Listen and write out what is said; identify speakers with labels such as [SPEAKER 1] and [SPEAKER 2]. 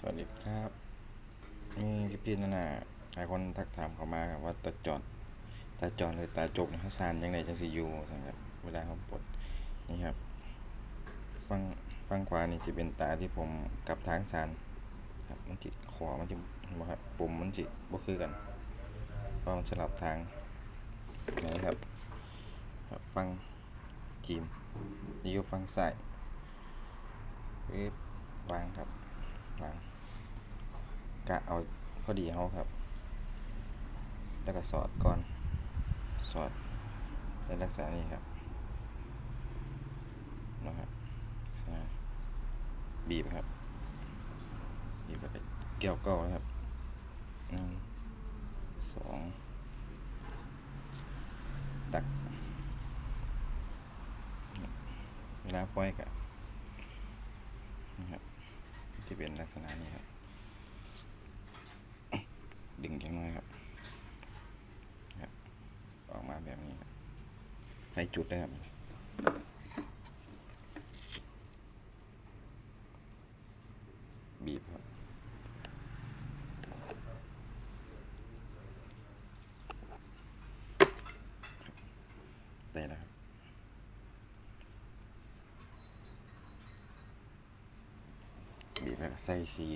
[SPEAKER 1] สวัสดีครับมีพี่พี่นานาหลายคนทักถามเข้ามาครับว่าตาจอดตาจอดหรือตาจกเขาสานยังไงจังสิอยู่นะครับเวลาเขาปลดนี่ครับฟังฟังขวานี่จะเป็นตาที่ผมกลับทางสานครับมันจิขวามันจะบ่ครับปุ่มมันจิบ่คือกันเพราะมันสลับทางนะครับครับฟังจีมนี่อยู่ฟังซ้ายปึ๊บวางครับ กะเอาพอดีเขาครับ แล้วก็สอดก่อน สอดในลักษณะนี้ครับนะครับบีบครับบีบแล้วก็เกี่ยวเก้านะครับหนึ่งสองตักเวลาปล่อยกับนะครับที่เป็นลักษณะนี้ครับ ดึงจังน้อยครับครับ ออกมาแบบนี้ครับไฟจุดได้ครับบีบครับได้แล้วครับบีบแล้วใส่สี